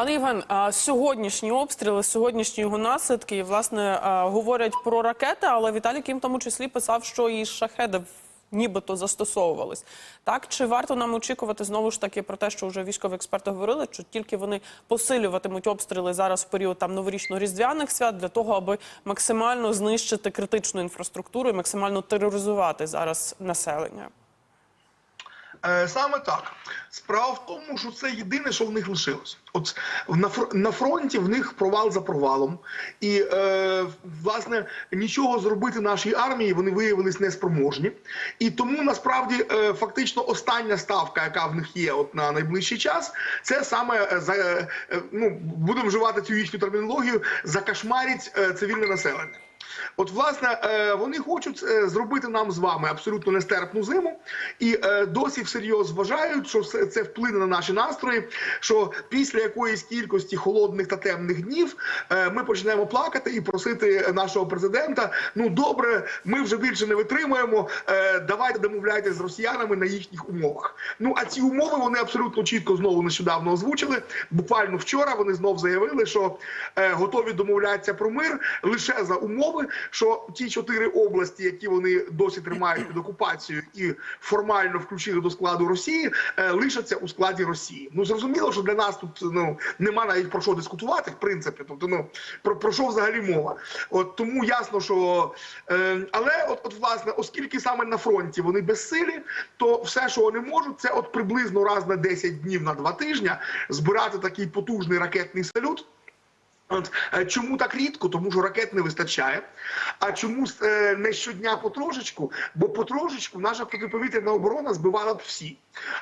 Пане Євген, сьогоднішні обстріли, сьогоднішні його наслідки, власне, говорять про ракети, але Віталій Кім в тому числі писав, що і шахеди нібито застосовувались. Так чи варто нам очікувати знову ж таки про те, що вже військові експерти говорили, що тільки вони посилюватимуть обстріли зараз в період там новорічно-різдвяних свят для того, аби максимально знищити критичну інфраструктуру і максимально тероризувати зараз населення? Е, Саме так. Справа в тому, що це єдине, що в них лишилось. От на фр- на фронті в них провал за провалом, і е, власне нічого зробити нашій армії вони виявились неспроможні. І тому насправді е, фактично остання ставка, яка в них є, от на найближчий час, це саме е, за е, ну будемо вживати цю їхню термінологію, закашмарить е, цивільне населення. От, власне, е, вони хочуть е, зробити нам з вами абсолютно нестерпну зиму, і е, досі всерйоз вважають, що це вплине на наші настрої. Що після якоїсь кількості холодних та темних днів ми почнемо плакати і просити нашого президента: ну добре, ми вже більше не витримуємо. Давайте домовляйтесь з росіянами на їхніх умовах. Ну а ці умови вони абсолютно чітко знову нещодавно озвучили. Буквально вчора вони знов заявили, що готові домовлятися про мир лише за умови, що ті чотири області, які вони досі тримають під окупацією і формально включили до складу Росії, е, лишаться у складі Росії. Ну зрозуміло, що для нас тут ну нема навіть про що дискутувати, в принципі. Тобто, ну про, про що взагалі мова? От тому ясно, що е, але, от, от власне, оскільки саме на фронті вони безсилі, то все, що вони можуть, це от приблизно раз на 10 днів на два тижні збирати такий потужний ракетний салют. От е, чому так рідко? Тому що ракет не вистачає. А чому е, не щодня потрошечку? Бо потрошечку наша протиповітряна оборона збивала б всі.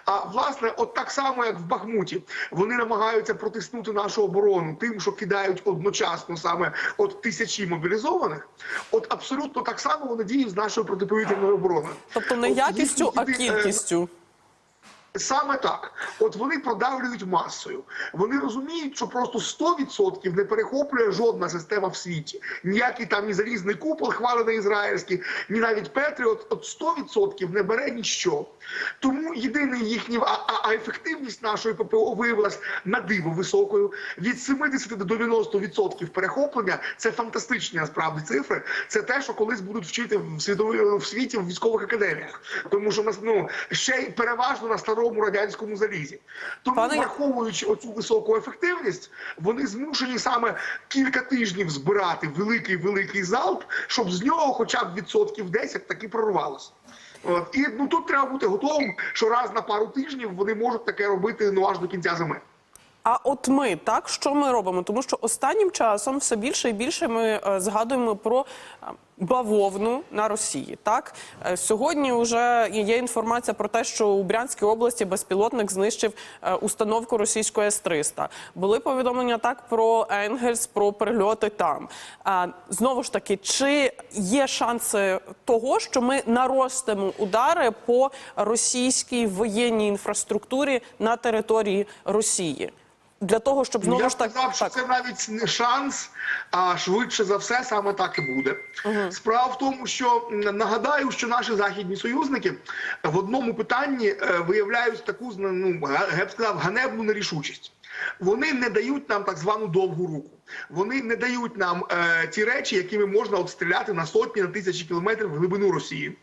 А власне, от так само, як в Бахмуті, вони намагаються протиснути нашу оборону тим, що кидають одночасно саме от тисячі мобілізованих. От абсолютно так само вони діють з нашою протиповітряною обороною. Тобто не От якістю, а їхні, е, кількістю. Саме так, от вони продавлюють масою. Вони розуміють, що просто 100% не перехоплює жодна система в світі. Ніякий там ні залізний купол, хвалений ізраїльський, ні навіть Петріот. От 100% не бере ніщо. Тому єдиний їхній а, а ефективність нашої ППО виявилась на диво високою. Від 70 до 90% перехоплення це фантастичні насправді цифри. Це те, що колись будуть вчити в світові в світі в військових академіях. Тому що нас ну ще й переважно на старому радянському залізі. Тому, Пане враховуючи оцю високу ефективність, вони змушені саме кілька тижнів збирати великий великий залп, щоб з нього, хоча б відсотків 10 таки прорвалося. От і ну тут треба бути готовим, що раз на пару тижнів вони можуть таке робити ну аж до кінця зими. А от ми так що ми робимо? Тому що останнім часом все більше і більше ми е, згадуємо про е, бавовну на Росії. Так Е, сьогодні вже є інформація про те, що у Брянській області безпілотник знищив е, установку російської С-300. Були повідомлення так про Енгельс, про прильоти там. А знову ж таки, чи є шанси того, що ми наростимо удари по російській воєнній інфраструктурі на території Росії? Для того, щоб знову Ну, Я ж так, сказав, що так. це навіть не шанс, а швидше за все саме так і буде. Справа в тому, що нагадаю, що наші західні союзники в одному питанні е, виявляють таку ну, я б сказав, ганебну нерішучість. Вони не дають нам так звану довгу руку. Вони не дають нам е, ті речі, якими можна обстріляти на сотні на тисячі кілометрів в глибину Росії.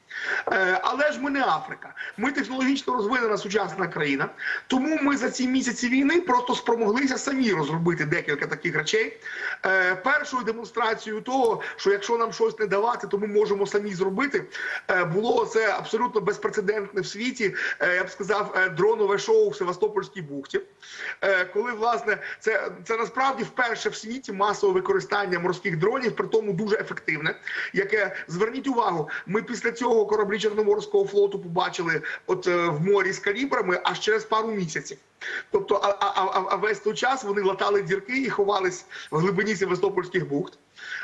Е, але ж ми не Африка. Ми технологічно розвинена сучасна країна. Тому ми за ці місяці війни просто спромоглися самі розробити декілька таких речей. Е, першою демонстрацією того, що якщо нам щось не давати, то ми можемо самі зробити. Е, було це абсолютно безпрецедентне в світі. Е, я б сказав, е, дронове шоу в Севастопольській бухті. Е, коли власне це, це насправді вперше в світі масове використання морських дронів, при тому дуже ефективне. Яке зверніть увагу, ми після цього кораблі Чорноморського флоту побачили от е, в морі з калібрами аж через пару місяців. Тобто, а, а, а весь той час вони латали дірки і ховались в глибині Севастопольських бухт.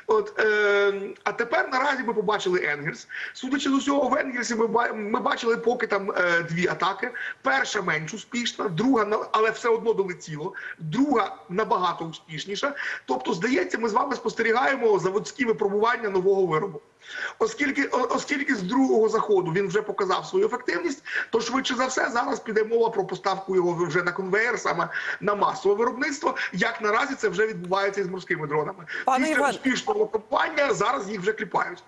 От е, а тепер наразі ми побачили Енгельс. Судячи з усього, в Енгельсі ми, ми бачили поки там е, дві атаки. Перша менш успішна, друга але все одно долетіло. Друга набагато успішніша. Тобто, здається, ми з вами спостерігаємо заводські випробування нового виробу. Оскільки, оскільки з другого заходу він вже показав свою ефективність, то швидше за все зараз піде мова про поставку його вже на конвеєр, саме на масове виробництво. Як наразі це вже відбувається із морськими дронами. Пане Після Іван- успішного випробування зараз їх вже кліпають.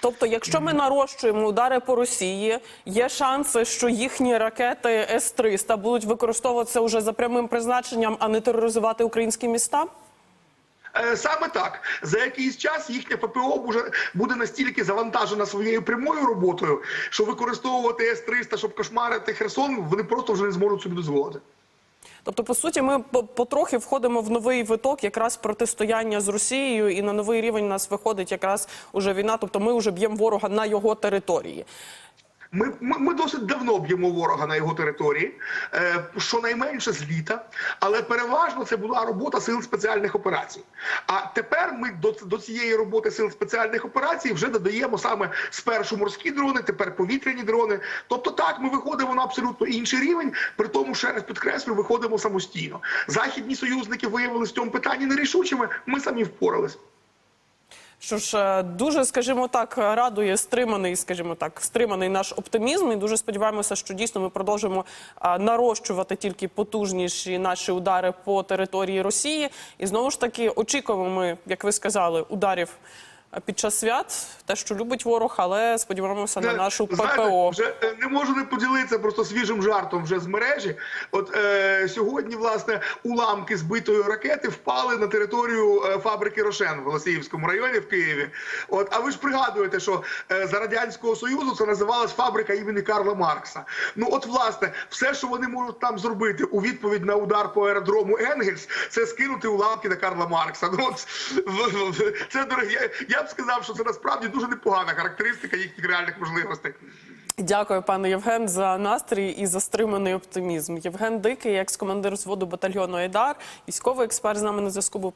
Тобто, якщо ми нарощуємо удари по Росії, є шанси, що їхні ракети С-300 будуть використовуватися уже за прямим призначенням, а не тероризувати українські міста? Е, Саме так за якийсь час їхня ППО буде, буде настільки завантажена своєю прямою роботою, що використовувати С-300, щоб кошмарити Херсон, вони просто вже не зможуть собі дозволити. Тобто, по суті, ми потрохи входимо в новий виток якраз протистояння з Росією, і на новий рівень у нас виходить якраз уже війна. Тобто, ми вже б'ємо ворога на його території. Ми, ми, досить давно б'ємо ворога на його території, е, щонайменше з літа, але переважно це була робота сил спеціальних операцій. А тепер ми до, до цієї роботи сил спеціальних операцій вже додаємо саме спершу морські дрони, тепер повітряні дрони. Тобто, так ми виходимо на абсолютно інший рівень, при тому, ще раз підкреслю, виходимо самостійно. Західні союзники виявилися в цьому питанні нерішучими. Ми самі впорались. Що ж, е, дуже, скажімо так, радує стриманий, скажімо так, стриманий наш оптимізм. І дуже сподіваємося, що дійсно ми продовжимо нарощувати тільки потужніші наші удари по території Росії. І знову ж таки очікуємо ми, як ви сказали, ударів під час свят, те, що любить ворог, але сподіваємося на нашу Знаєте, ППО. Вже е, не можу не поділитися просто свіжим жартом вже з мережі. От е, сьогодні, власне, уламки збитої ракети впали на територію е, фабрики Рошен в Голосіївському районі в Києві. От, а ви ж пригадуєте, що е, за радянського союзу це називалась фабрика імені Карла Маркса. Ну, от, власне, все, що вони можуть там зробити у відповідь на удар по аеродрому Енгельс, це скинути уламки на Карла Маркса. Ну, от, це дорогі. Я б сказав, що це насправді дуже непогана характеристика їхніх реальних можливостей. Дякую, пане Євген, за настрій і за стриманий оптимізм. Євген Дикий, екс-командир зводу батальйону Айдар, військовий експерт з нами на зв'язку був.